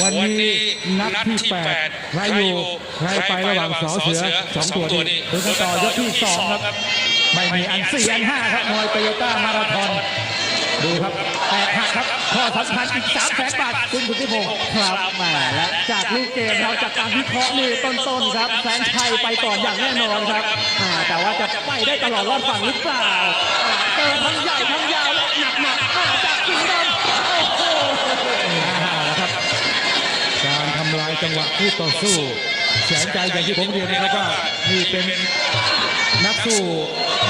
วันนี้นัดที่แปดใครอยู่ใครไประหว่างสอเสือสองตัวนี้ดูกันต่อยกที่สองครับไม่มีอันสี่อันห้าครับมวยโตโยต้ามาราธอนดูครับแตกหักครับข้อสำคัญอีกสามแสนบาทคุณสุทธิพงศ์ครับแหมและจากลูกเกมเราจากการวิเคราะห์นี่ต้นๆครับ แสนชัยไปก่อนอย่างแน่นอนครับอ่าแต่ว่าจะไปได้ตลอดรอดฝั่งหรือเปล่าอ่าเจอทั้งใหญ่ทั้งยาวและหนักๆมาจากสิงห์ดำโอ้โห จังหวะคู่ต่อสู้แสนใจอย่างที่ผมเรียนนะครับว่านี่เป็นนักสู้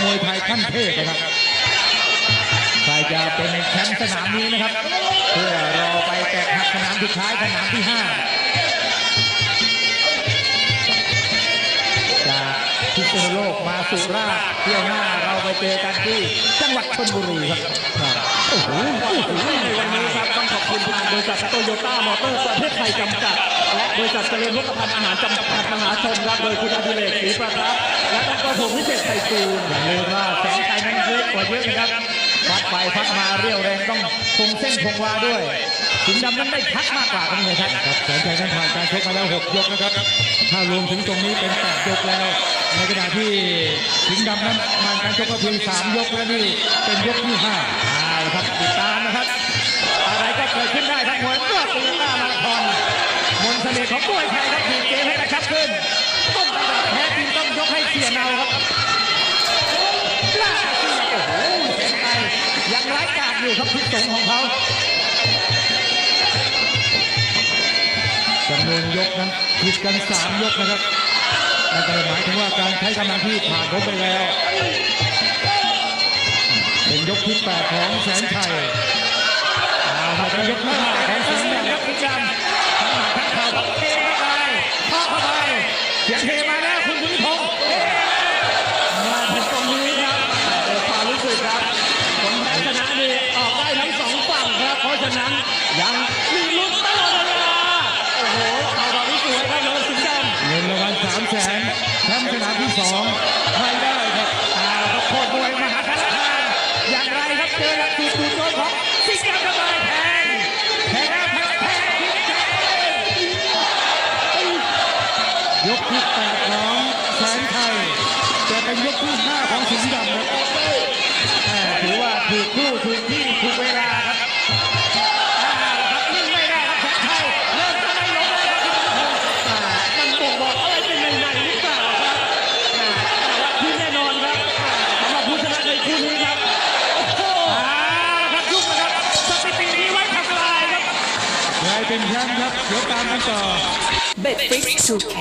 มวยไทยขั้นเทพนะครับใครจะเป็นแชมป์สนามนี้นะครับ เพื่อรอไปแตกหักสนามสุดท้ายสนามที่ห้าจากพิษณุโลกมาสุราษฎร์เที่ยวหน้าเราไปเจอกันที่จังหวัดชลบุรีครับครับโอ้โหในวันนี้ครับต้องขอบคุณทางบริ ษัทโตโยต้ามอเตอร์ประเทศไทยจำกัด และบริษัทเจริญวัฒนภัณฑ์อาหารจำกัดมหาชนครับโดยคุณอดิเรกศรีประทับและดรผมวิเศษไทยกูลอย่าลืมว่าแสงชัยนั้นเล็กกว่าเยอะนะครับฟัดไปฟัดมาเรียวแรงต้องคงเส้นคงวาด้วยสิงห์ดำนั้นได้พักมากกว่าครับนี่ครับครับแสงชัยนั้นผ่านการชกมาแล้ว 6 ยกนะครับ ถ้ารวมถึงตรงนี้เป็น 8 ยกแล้ว ในขณะที่สิงห์ดำนั้นผ่านการชกมาเพียง 3 ยกแล้วนี่เป็นยกที่5เอาละครับติดตามนะครับอะไรก็ เกิดขึ้นได้ทั้งมวยเมื่อตีต้ามาราธอนมนต์เสน่ห์ของมวยไทยครับถีบเกมให้กระชับขึ้นต้นตำรับแพ้ทีมต้องยกให้เสียเนาครับล่าสุดโอ้โหแสงไทยยังร้ายกาจอยู่ครับพิษสงของเขาจำนวนยกนั้นผิดกันสามยกนะครับนั่นก็หมายถึงว่าการใช้กำลังที่ผ่านพ้นไปแล้ว เป็นยกที่แปดของแสนชัย ยกที่ห้าของสนชัยครับคุณจำทั้งหมัดทั้งเข่าทั้งเทเข้าไปเข้าเข้าไปเสียงเทมาแล้วคุณบุญพงศ์มาถึงตรงนี้ครับความรู้สึกครับผลแพ้ชนะนี่ออกได้ทั้งสองฝั่งครับ เพราะฉะนั้นยังมีลุ้นตลอดเวลาโอ้โหข่าวดอกนี้สวยครับเลยสิงห์ดำเงินรางวัลสามแสนแชมป์สนามที่สอง ยกที่แปดของแสนไทยจะเป็นยกที่ห้าของสิงห์ดำครับแต่ถือว่าถูกคู่ถูกที่ เป็นแชมป์ครับเดี๋ยวตามกันต่อ Betflix 2K.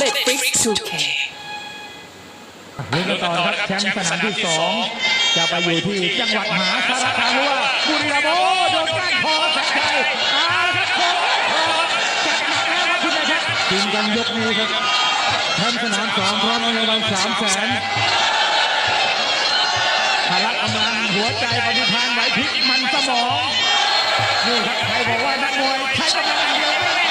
Betflix 2K. ลุ้นกันต่อนะครับแชมป์สนามที่สองจะไปอยู่ที่จังหวัดมหาสารคามหรือว่าบุรีรัมย์โอ้โดนก้านคอครับแสนชัยเอาละครับ กินกันยกนี้ครับแชมป์สนามสองพร้อมเงินรางวัลสามแสนพละอำลังหัวใจปฏิพันธ์ไหวพริบมันสมองนี่ครับใครบอกว่านักมวยใช้กำลังอย่างเดียวไม่ได้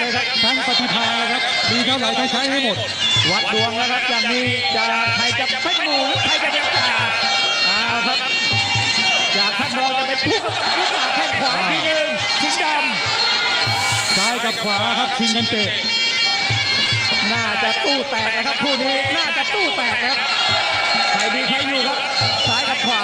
เลยครับทั้งปฏิภาณนะครับมีเท่าไหร่ก็ใช้ให้หมด วัดดวงแล้วครับอย่างนี้จะใครจะเป็นหมูหรือใครจะเป็นจ่าเอาครับจากท่านรองจะเป็นผู้กำกับหรือเปล่าแข้งขวาอีกทีหนึ่งสิงห์ดซ้ายกับขวาครับชิงกันเตะำน่าจะตู้แตกนะครับคู่นี้น่าจะตู้แตกครับใครดีใครอยู่ครับซ้ายกับขวา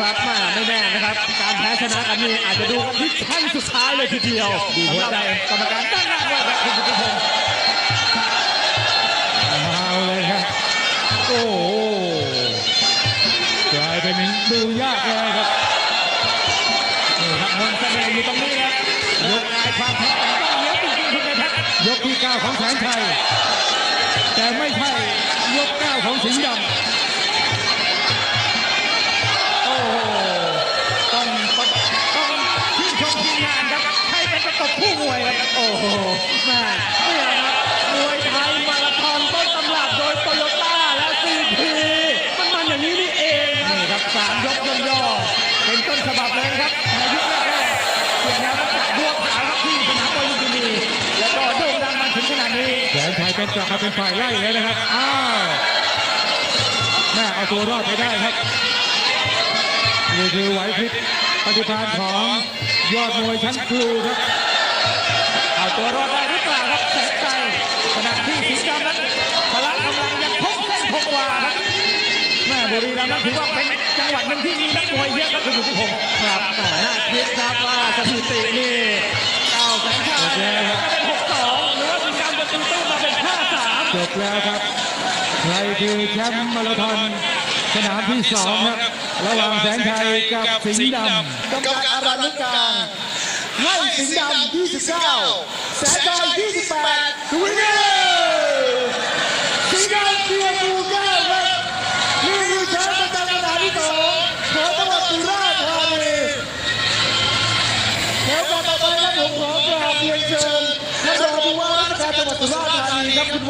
ครับแมาไม่แน่นะครับ การแพ้ชนะกันนี่อาจจะดูกันที่แข้งสุดท้ายเลยทีเดียวสำหรับกรรมการตั้งหน้าว่าครับคุณสุทธิพงศ์เอาเลยครับโอ้โหกลายเป็นดูยากเลยครับนี่ครับมนต์เสน่ห์อยู่ตรงนี้ครับยกนายความแข็งแกร่งต้องเลี้ยงจริงๆคุณนายทัศน์ยกที่เก้าของแสนชัยแต่ไม่ใช่ยกเก้าของสิงห์ดำ ตบผู้มวยครับโอ้โหแม่นี่แหลครับมวยไทยมาราธอนต้นตำรับโดยโตโยต้าและซีพีมันมันอย่างนี้นี่เองนี่ครับสามยกย่อเป็นต้นฉบับเลยครับในยุคแรกเสียงแนวรับจากบัวขาครับที่ชนะมบอลลุมพินีแล้วก็โด่งดังมาถึงขนาดนี้แสนชัยเป็นกับมเป็นฝ่ายไล่เลยนะครับอ้าวแม่เอาตัวรอดไปได้ครับนี่คือไหวพริบปฏิภาณของยอดมวยชั้นครูครับ เอาตัวรอดได้หรือเปล่าครับแสนใจขณะที่สิงห์ดำนั้นพละกำลังยังคงเส้นคงวาครับแม่บุรีรัมย์นั้นถือว่าเป็นจังหวัดหนึ่งที่มีนักมวยเยอะครับคุณสุทธิพงศ์ครับแหม่น่าคิดครับว่าสถิตินี่เก้าแสนชาจบแล้วครับเป็นหกสองหรือว่าสิงห์ดำจะตีตื้นมาเป็นห้าสามจบแล้วครับใครคือแชมป์มาราธอนสนามที่สองครับระหว่างแสนชัยกับสิงห์ดำกรรมการอารานุกลาง ให้สิงห์ดำ29แสนใจ28ดูนี่สิงห์ดำเพียงบูเก้าครับนี่คือแชมป์ประจำสนามที่สองของจังหวัดสุราษฎร์ธานีแล้วต่อไปครับผมขอกราบเรียนเชิญท่านรองผู้ว่าราชการจังหวัดสุราษฎร์ธานีครับ